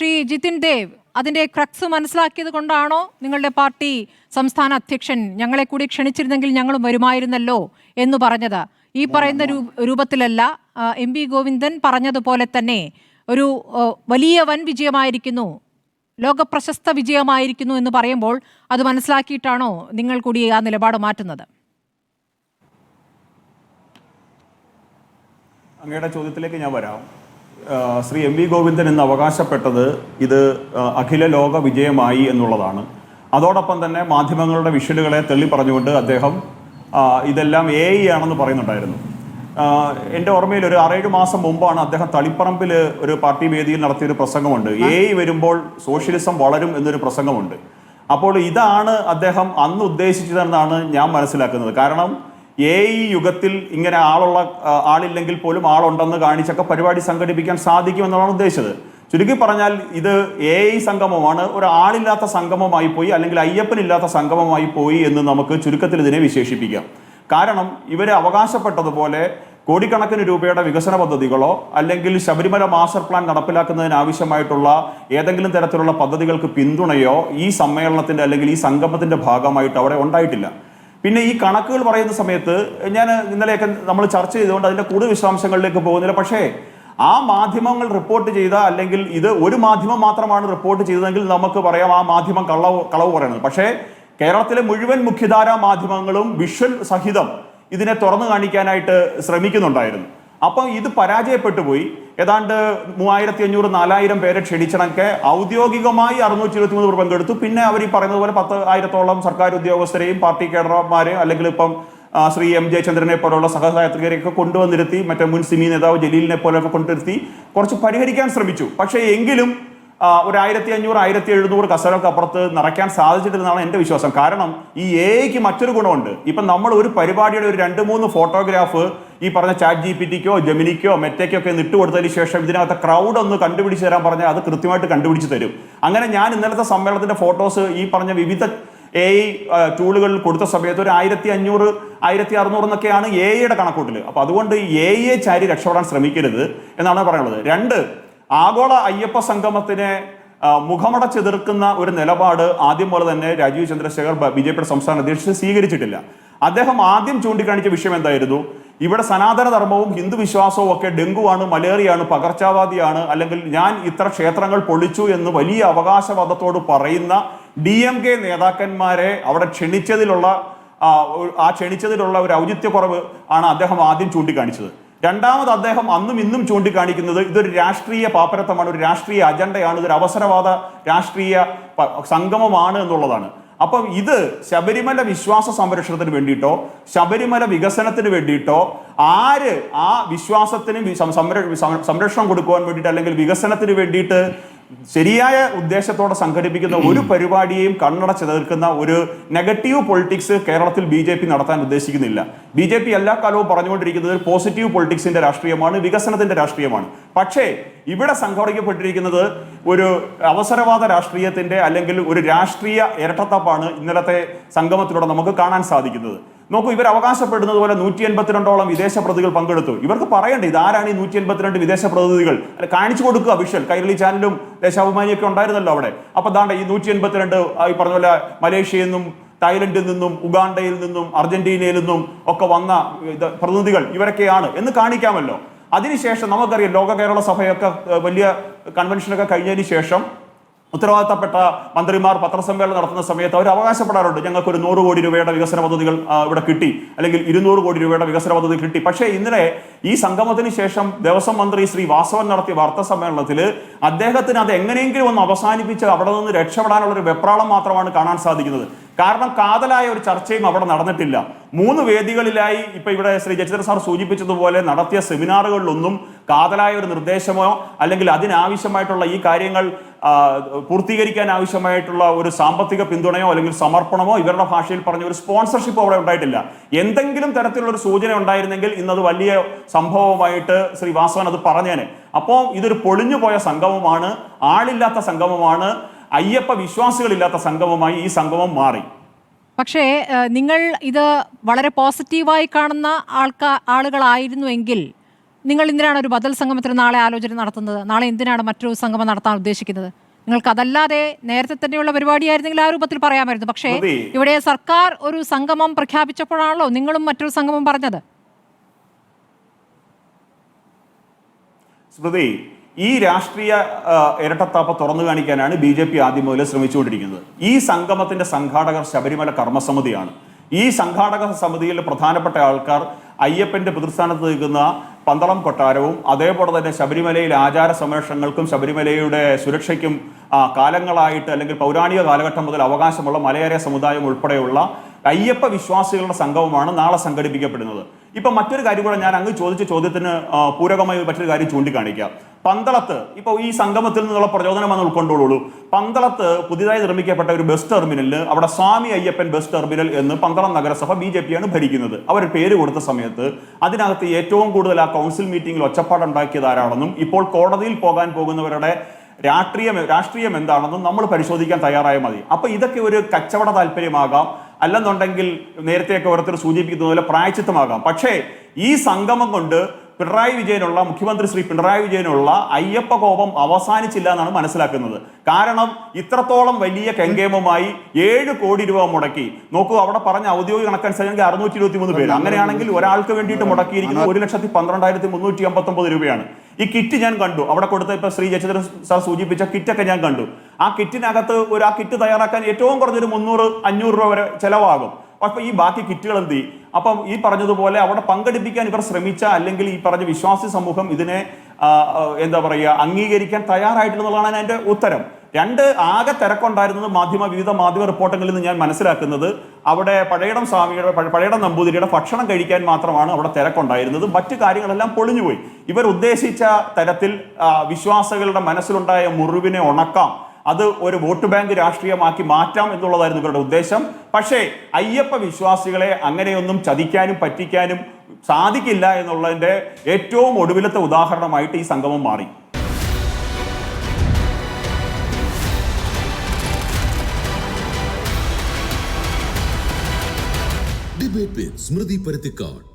ശ്രീ ജിതിൻ ദേവ് അതിന്റെ ക്രക്സ് മനസ്സിലാക്കിയത് കൊണ്ടാണോ നിങ്ങളുടെ പാർട്ടി സംസ്ഥാന അധ്യക്ഷൻ ഞങ്ങളെ കൂടി ക്ഷണിച്ചിരുന്നെങ്കിൽ ഞങ്ങളും വരുമായിരുന്നല്ലോ എന്ന് പറഞ്ഞത്? ഈ പറയുന്ന രൂപത്തിലല്ല എം വി ഗോവിന്ദൻ പറഞ്ഞതുപോലെ തന്നെ ഒരു വലിയ വൻ വിജയമായിരിക്കുന്നു ലോകപ്രശസ്ത വിജയമായിരിക്കുന്നു എന്ന് പറയുമ്പോൾ അത് മനസ്സിലാക്കിയിട്ടാണോ നിങ്ങൾ കൂടി ആ നിലപാട് മാറ്റുന്നത്? അങ്ങയുടെ ചോദ്യത്തിലേക്ക് ഞാൻ വരാം. ശ്രീ എം വി ഗോവിന്ദൻ എന്ന് അവകാശപ്പെട്ടത് ഇത് അഖില ലോക വിജയമായി എന്നുള്ളതാണ്. അതോടൊപ്പം തന്നെ മാധ്യമങ്ങളുടെ വിഷലുകളെ തെള്ളി പറഞ്ഞുകൊണ്ട് അദ്ദേഹം ഇതെല്ലാം എ ഐ ആണെന്ന് പറയുന്നുണ്ടായിരുന്നു. എന്റെ ഓർമ്മയിൽ ഒരു ആറേഴ് മാസം മുമ്പാണ് അദ്ദേഹം തളിപ്പറമ്പിൽ ഒരു പാർട്ടി വേദിയിൽ നടത്തിയൊരു പ്രസംഗമുണ്ട്. എ ഐ വരുമ്പോൾ സോഷ്യലിസം വളരും എന്നൊരു പ്രസംഗമുണ്ട്. അപ്പോൾ ഇതാണ് അദ്ദേഹം അന്ന് ഉദ്ദേശിച്ചതെന്നാണ് ഞാൻ മനസ്സിലാക്കുന്നത്. കാരണം എ ഈ യുഗത്തിൽ ഇങ്ങനെ ആളുള്ള ആളില്ലെങ്കിൽ പോലും ആളുണ്ടെന്ന് കാണിച്ചൊക്കെ പരിപാടി സംഘടിപ്പിക്കാൻ സാധിക്കുമെന്നാണ് ഉദ്ദേശിച്ചത്. ചുരുക്കി പറഞ്ഞാൽ ഇത് എ ഐ സംഗമമാണ്. ഒരു ആളില്ലാത്ത സംഗമമായി പോയി അല്ലെങ്കിൽ അയ്യപ്പനില്ലാത്ത സംഗമമായി പോയി എന്ന് നമുക്ക് ചുരുക്കത്തിൽ ഇതിനെ വിശേഷിപ്പിക്കാം. കാരണം ഇവരെ അവകാശപ്പെട്ടതുപോലെ കോടിക്കണക്കിന് രൂപയുടെ വികസന പദ്ധതികളോ അല്ലെങ്കിൽ ശബരിമല മാസ്റ്റർ പ്ലാൻ നടപ്പിലാക്കുന്നതിന് ആവശ്യമായിട്ടുള്ള ഏതെങ്കിലും തരത്തിലുള്ള പദ്ധതികൾക്ക് പിന്തുണയോ ഈ സമ്മേളനത്തിന്റെ അല്ലെങ്കിൽ ഈ സംഗമത്തിന്റെ ഭാഗമായിട്ട് അവിടെ ഉണ്ടായിട്ടില്ല. പിന്നെ ഈ കണക്കുകൾ പറയുന്ന സമയത്ത് ഞാൻ ഇന്നലെയൊക്കെ നമ്മൾ ചർച്ച ചെയ്തുകൊണ്ട് അതിന്റെ കൂടുതൽ വിശദാംശങ്ങളിലേക്ക് പോകുന്നില്ല. പക്ഷേ ആ മാധ്യമങ്ങൾ റിപ്പോർട്ട് ചെയ്ത അല്ലെങ്കിൽ ഇത് ഒരു മാധ്യമം മാത്രമാണ് റിപ്പോർട്ട് ചെയ്തതെങ്കിൽ നമുക്ക് പറയാം ആ മാധ്യമം കളവ് കളവ് പറയുന്നത്. പക്ഷേ കേരളത്തിലെ മുഴുവൻ മുഖ്യധാരാ മാധ്യമങ്ങളും വിഷ്വൽ സഹിതം ഇതിനെ തുറന്നു കാണിക്കാനായിട്ട് ശ്രമിക്കുന്നുണ്ടായിരുന്നു. അപ്പം ഇത് പരാജയപ്പെട്ടു പോയി. ഏതാണ്ട് മൂവായിരത്തി അഞ്ഞൂറ് നാലായിരം പേരെ ക്ഷണിച്ചണക്കെ ഔദ്യോഗികമായി അറുന്നൂറ്റി ഇരുപത്തി മൂന്ന് പേർ പങ്കെടുത്തു. പിന്നെ അവർ ഈ പറയുന്നത് പോലെ പത്ത് ആയിരത്തോളം സർക്കാർ ഉദ്യോഗസ്ഥരെയും പാർട്ടി കേഡർമാരെയും അല്ലെങ്കിൽ ഇപ്പം ശ്രീ എം ജയചന്ദ്രനെ പോലുള്ള സഹയാത്രികരെയൊക്കെ കൊണ്ടുവന്നിരുത്തി മറ്റേ മുൻ സിമി നേതാവ് ജലീലിനെ പോലെയൊക്കെ കൊണ്ടുവരുത്തി കുറച്ച് പരിഹരിക്കാൻ ശ്രമിച്ചു. പക്ഷേ എങ്കിലും ഒരു ആയിരത്തി അഞ്ഞൂറ് ആയിരത്തി എഴുന്നൂറ് കസേരക്ക് അപ്പുറത്ത് നിറയ്ക്കാൻ സാധിച്ചിട്ടില്ലെന്നാണ് എന്റെ വിശ്വാസം. കാരണം ഈ എക്ക് മറ്റൊരു ഗുണമുണ്ട്. ഇപ്പം നമ്മൾ ഒരു പരിപാടിയുടെ ഒരു രണ്ട് മൂന്ന് ഫോട്ടോഗ്രാഫ് ഈ പറഞ്ഞ ചാറ്റ് ജി പി ടിക്കോ ജമിനിക്കോ മെറ്റയ്ക്കോ ഒക്കെ നിട്ട് കൊടുത്തതിന് ശേഷം ഇതിനകത്ത് ക്രൗഡ് ഒന്ന് കണ്ടുപിടിച്ച് തരാൻ പറഞ്ഞാൽ അത് കൃത്യമായിട്ട് കണ്ടുപിടിച്ച് തരും. അങ്ങനെ ഞാൻ ഇന്നലത്തെ സമ്മേളനത്തിന്റെ ഫോട്ടോസ് ഈ പറഞ്ഞ വിവിധ എ ഐ ടൂളുകളിൽ കൊടുത്ത സമയത്ത് ഒരു ആയിരത്തി അഞ്ഞൂറ് ആയിരത്തി അറുന്നൂറ് എന്നൊക്കെയാണ് എ ഐയുടെ കണക്കൂട്ടിൽ അപ്പോൾ അതുകൊണ്ട് എ ഐയെ ചാരി രക്ഷപ്പെടാൻ ശ്രമിക്കരുത് എന്നാണ് പറയുന്നത് രണ്ട് ആഗോള അയ്യപ്പ സംഗമത്തിനെ മുഖമടച്ചെതിർക്കുന്ന ഒരു നിലപാട് ആദ്യം പോലെ തന്നെ രാജീവ് ചന്ദ്രശേഖർ ബി ജെ പിയുടെ സംസ്ഥാന അധ്യക്ഷൻ സ്വീകരിച്ചിട്ടില്ല. അദ്ദേഹം ആദ്യം ചൂണ്ടിക്കാണിച്ച വിഷയം എന്തായിരുന്നു? ഇവിടെ സനാതന ധർമ്മവും ഹിന്ദു വിശ്വാസവും ഒക്കെ ഡെങ്കുവാണ് മലേറിയാണ് പകർച്ചവ്യാധിയാണ് അല്ലെങ്കിൽ ഞാൻ ഇത്ര ക്ഷേത്രങ്ങൾ പൊളിച്ചു എന്ന് വലിയ അവകാശവാദത്തോട് പറയുന്ന ഡി എം കെ നേതാക്കന്മാരെ അവിടെ ക്ഷണിച്ചതിലുള്ള ആ ക്ഷണിച്ചതിലുള്ള ഒരു ഔചിത്യക്കുറവ് ആണ് അദ്ദേഹം ആദ്യം ചൂണ്ടിക്കാണിച്ചത്. രണ്ടാമത് അദ്ദേഹം അന്നും ഇന്നും ചൂണ്ടിക്കാണിക്കുന്നത് ഇതൊരു രാഷ്ട്രീയ പാപ്പരത്വമാണ് ഒരു രാഷ്ട്രീയ അജണ്ടയാണ് ഇതൊരു അവസരവാദ രാഷ്ട്രീയ സംഗമമാണ് എന്നുള്ളതാണ്. അപ്പം ഇത് ശബരിമല വിശ്വാസ സംരക്ഷണത്തിന് വേണ്ടിയിട്ടോ ശബരിമല വികസനത്തിന് വേണ്ടിയിട്ടോ ആര് ആ വിശ്വാസത്തിന് സംര- സംരക്ഷണം കൊടുക്കുവാൻ വേണ്ടിയിട്ട് അല്ലെങ്കിൽ വികസനത്തിന് വേണ്ടിയിട്ട് ശരിയായ ഉദ്ദേശത്തോടെ സംഘടിപ്പിക്കുന്ന ഒരു പരിപാടിയെയും കണ്ണടച്ച് തീർക്കുന്ന ഒരു നെഗറ്റീവ് പൊളിറ്റിക്സ് കേരളത്തിൽ ബി ജെ പി നടത്താൻ ഉദ്ദേശിക്കുന്നില്ല. ബി ജെ പി എല്ലാ കാലവും പറഞ്ഞുകൊണ്ടിരിക്കുന്നത് പോസിറ്റീവ് പൊളിറ്റിക്സിന്റെ രാഷ്ട്രീയമാണ് വികസനത്തിന്റെ രാഷ്ട്രീയമാണ്. പക്ഷേ ഇവിടെ സംഘടിക്കപ്പെട്ടിരിക്കുന്നത് ഒരു അവസരവാദ രാഷ്ട്രീയത്തിന്റെ അല്ലെങ്കിൽ ഒരു രാഷ്ട്രീയ ഇരട്ടത്തപ്പാണ് ഇന്നലത്തെ സംഗമത്തിലൂടെ നമുക്ക് കാണാൻ സാധിക്കുന്നത്. നോക്കൂ ഇവർ അവകാശപ്പെടുന്നത് പോലെ നൂറ്റി എൺപത്തിരണ്ടോളം വിദേശ പ്രതികൾ പങ്കെടുത്തു. ഇവർക്ക് പറയണ്ടേ ഇതാരാണ് ഈ നൂറ്റി എൺപത്തിരണ്ട് വിദേശ പ്രതിനിധികൾ? കാണിച്ചു കൊടുക്കുക വിഷ്വൽ കൈരളി ചാനലും ദേശാഭിമാനിയൊക്കെ ഉണ്ടായിരുന്നല്ലോ അവിടെ. അപ്പൊ ദാണ്ട ഈ നൂറ്റി എൺപത്തിരണ്ട് ഈ പറഞ്ഞ പോലെ മലേഷ്യയിൽ നിന്നും തായ്ലൻഡിൽ നിന്നും ഉഗാണ്ടയിൽ നിന്നും അർജന്റീനയിൽ നിന്നും ഒക്കെ വന്ന പ്രതിനിധികൾ ഇവരൊക്കെയാണ് എന്ന് കാണിക്കാമല്ലോ. അതിനുശേഷം നമുക്കറിയാം ലോക കേരള സഭയൊക്കെ വലിയ കൺവെൻഷനൊക്കെ കഴിഞ്ഞതിന് ശേഷം ഉത്തരവാദിത്തപ്പെട്ട മന്ത്രിമാർ പത്രസമ്മേളനം നടത്തുന്ന സമയത്ത് അവർ അവകാശപ്പെടാറുണ്ട്. ഞങ്ങൾക്ക് ഒരു നൂറ് കോടി രൂപയുടെ വികസന പദ്ധതികൾ ഇവിടെ കിട്ടി. അല്ലെങ്കിൽ ഇരുന്നൂറ് കോടി രൂപയുടെ വികസന പദ്ധതി കിട്ടി. പക്ഷേ ഇന്നലെ ഈ സംഗമത്തിന് ശേഷം ദേവസ്വം മന്ത്രി ശ്രീ വാസവൻ നടത്തിയ വാർത്താ സമ്മേളനത്തിൽ അദ്ദേഹത്തിന് അത് എങ്ങനെയെങ്കിലും ഒന്ന് അവസാനിപ്പിച്ച് അവിടെ നിന്ന് രക്ഷപ്പെടാനുള്ള ഒരു വെപ്രാളം മാത്രമാണ് കാണാൻ സാധിക്കുന്നത്. കാരണം കാതലായ ഒരു ചർച്ചയും അവിടെ നടന്നിട്ടില്ല. മൂന്ന് വേദികളിലായി ഇപ്പൊ ഇവിടെ ശ്രീ ജയചന്ദ്രൻ സാർ സൂചിപ്പിച്ചതുപോലെ നടത്തിയ സെമിനാറുകളിലൊന്നും കാതലായ ഒരു നിർദ്ദേശമോ അല്ലെങ്കിൽ അതിനാവശ്യമായിട്ടുള്ള ഈ കാര്യങ്ങൾ പൂർത്തീകരിക്കാൻ ആവശ്യമായിട്ടുള്ള ഒരു സാമ്പത്തിക പിന്തുണയോ അല്ലെങ്കിൽ സമർപ്പണമോ ഇവരുടെ ഭാഷയിൽ പറഞ്ഞ ഒരു സ്പോൺസർഷിപ്പോ അവിടെ ഉണ്ടായിട്ടില്ല. എന്തെങ്കിലും തരത്തിലുള്ള ഒരു സൂചന ഉണ്ടായിരുന്നെങ്കിൽ ഇന്നത് വലിയ സംഭവമായിട്ട് ശ്രീ വാസവൻ അത് പറഞ്ഞേനെ. അപ്പോൾ ഇതൊരു പൊളിഞ്ഞു പോയ സംഗമമാണ് ആളില്ലാത്ത സംഗമമാണ്. അയ്യപ്പ വിശ്വാസികളില്ലാത്ത സംഗമമായി ഈ സംഗമം മാറി. പക്ഷേ നിങ്ങൾ ഇത് വളരെ പോസിറ്റീവായി കാണുന്ന ആൾക്കാ ആളുകളായിരുന്നുവെങ്കിൽ നിങ്ങൾ എന്തിനാണ് ഒരു ബദൽ സംഗമത്തിന് നാളെ ആലോചന നടത്തുന്നത്? നാളെ എന്തിനാണ് മറ്റൊരു സംഗമം നടത്താൻ ഉദ്ദേശിക്കുന്നത്? നിങ്ങൾക്ക് അതല്ലാതെ നേരത്തെ തന്നെയുള്ള പരിപാടിയായിരുന്നെങ്കിൽ ആ രൂപത്തിൽ പറയാമായിരുന്നു. പക്ഷേ ഇവിടെ സർക്കാർ ഒരു സംഗമം പ്രഖ്യാപിച്ചപ്പോഴാണല്ലോ നിങ്ങളും മറ്റൊരു സംഗമം പറഞ്ഞത്. സ്മൃതി ഈ രാഷ്ട്രീയ ഇരട്ടത്താപ്പ തുറന്നു കാണിക്കാനാണ് ബി ജെ പി ആദ്യം മുതൽ ശ്രമിച്ചുകൊണ്ടിരിക്കുന്നത്. ഈ സംഗമത്തിന്റെ സംഘാടകർ ശബരിമല കർമ്മസമിതിയാണ്. ഈ സംഘാടക സമിതിയിൽ പ്രധാനപ്പെട്ട ആൾക്കാർ അയ്യപ്പന്റെ പിതൃസ്ഥാനത്ത് നിൽക്കുന്ന പന്തളം കൊട്ടാരവും അതേപോലെ തന്നെ ശബരിമലയിൽ ആചാര സംരക്ഷണങ്ങൾക്കും ശബരിമലയുടെ സുരക്ഷയ്ക്കും കാലങ്ങളായിട്ട് അല്ലെങ്കിൽ പൗരാണിക കാലഘട്ടം മുതൽ അവകാശമുള്ള മലയാള സമുദായം ഉൾപ്പെടെയുള്ള അയ്യപ്പ വിശ്വാസികളുടെ സംഗമമാണ് നാളെ സംഘടിപ്പിക്കപ്പെടുന്നത്. ഇപ്പൊ മറ്റൊരു കാര്യം കൂടെ ഞാൻ അങ്ങ് ചോദിച്ച ചോദ്യത്തിന് പൂരകമായി മറ്റൊരു കാര്യം ചൂണ്ടിക്കാണിക്കാം. പന്തളത്ത് ഇപ്പോൾ ഈ സംഗമത്തിൽ നിന്നുള്ള പ്രചോദനം എന്ന് ഉൾക്കൊണ്ടുള്ളൂ പന്തളത്ത് പുതിയതായി നിർമ്മിക്കപ്പെട്ട ഒരു ബസ് ടെർമിനലിൽ അവിടെ സ്വാമി അയ്യപ്പൻ ബസ് ടെർമിനൽ എന്ന് പന്തളം നഗരസഭ ബി ജെ പിയാണ് ഭരിക്കുന്നത്. അവർ പേര് കൊടുത്ത സമയത്ത് അതിനകത്ത് ഏറ്റവും കൂടുതൽ ആ കൗൺസിൽ മീറ്റിംഗിൽ ഒച്ചപ്പാടുണ്ടാക്കിയത് ആരാണെന്നും ഇപ്പോൾ കോടതിയിൽ പോകാൻ പോകുന്നവരുടെ രാഷ്ട്രീയം രാഷ്ട്രീയം എന്താണെന്നും നമ്മൾ പരിശോധിക്കാൻ തയ്യാറായാൽ മതി. അപ്പൊ ഇതൊക്കെ ഒരു കച്ചവട താല്പര്യമാകാം. അല്ലെന്നുണ്ടെങ്കിൽ നേരത്തെയൊക്കെ ഓരോരുത്തർ സൂചിപ്പിക്കുന്ന പോലെ പ്രായച്ചിത്തമാകാം. പക്ഷേ ഈ സംഗമം കൊണ്ട് പിണറായി വിജയനുള്ള മുഖ്യമന്ത്രി ശ്രീ പിണറായി വിജയനുള്ള അയ്യപ്പ കോപം അവസാനിച്ചില്ല എന്നാണ് മനസ്സിലാക്കുന്നത്. കാരണം ഇത്രത്തോളം വലിയ കെങ്കേമമായി ഏഴ് കോടി രൂപ മുടക്കി. നോക്കൂ അവിടെ പറഞ്ഞ ഔദ്യോഗിക കണക്കനുസരിച്ച് അറുന്നൂറ്റി ഇരുപത്തി മൂന്ന് പേര്. അങ്ങനെയാണെങ്കിൽ ഒരാൾക്ക് വേണ്ടിയിട്ട് മുടക്കിയിരിക്കുന്നത് ഒരു ലക്ഷത്തി പന്ത്രണ്ടായിരത്തി മുന്നൂറ്റി അമ്പത്തി ഒമ്പത് രൂപയാണ്. ഈ കിറ്റ് ഞാൻ കണ്ടു. അവിടെ കൊടുത്ത ഇപ്പൊ ശ്രീ ജയചന്ദ്രൻ സാർ സൂചിപ്പിച്ച കിറ്റൊക്കെ ഞാൻ കണ്ടു. ആ കിറ്റിനകത്ത് ഒരു ആ കിറ്റ് തയ്യാറാക്കാൻ ഏറ്റവും കുറഞ്ഞൊരു മുന്നൂറ് അഞ്ഞൂറ് രൂപ വരെ ചെലവാകും. അപ്പൊ ഈ ബാക്കി കിറ്റുകൾ എന്ത് ചെയ്യും? അപ്പം ഈ പറഞ്ഞതുപോലെ അവിടെ പങ്കെടുപ്പിക്കാൻ ഇവർ ശ്രമിച്ച അല്ലെങ്കിൽ ഈ പറഞ്ഞ വിശ്വാസി സമൂഹം ഇതിനെ എന്താ പറയുക അംഗീകരിക്കാൻ തയ്യാറായിട്ടുള്ളതാണ് എന്റെ ഉത്തരം. രണ്ട് ആകെ തിരക്കുണ്ടായിരുന്നത് മാധ്യമ വിവിധ മാധ്യമ റിപ്പോർട്ടുകളിൽ നിന്ന് ഞാൻ മനസ്സിലാക്കുന്നത് അവിടെ പഴയടം സ്വാമിയുടെ പഴയടം നമ്പൂതിരിയുടെ ഭക്ഷണം കഴിക്കാൻ മാത്രമാണ് അവിടെ തിരക്കുണ്ടായിരുന്നത്. മറ്റു കാര്യങ്ങളെല്ലാം പൊളിഞ്ഞുപോയി. ഇവർ ഉദ്ദേശിച്ച തരത്തിൽ വിശ്വാസികളുടെ മനസ്സിലുണ്ടായ മുറിവിനെ ഉണക്കാം. അത് ഒരു വോട്ട് ബാങ്ക് രാഷ്ട്രീയമാക്കി മാറ്റാം എന്നുള്ളതായിരുന്നു ഇവരുടെ ഉദ്ദേശം. പക്ഷേ അയ്യപ്പ വിശ്വാസികളെ അങ്ങനെയൊന്നും ചതിക്കാനും പറ്റിക്കാനും സാധിക്കില്ല എന്നുള്ളതിന്റെ ഏറ്റവും ഒടുവിലത്തെ ഉദാഹരണമായിട്ട് ഈ സംഗമം മാറി. ഡിബേറ്റ് സ്മൃതി പരുത്തിക്കാട്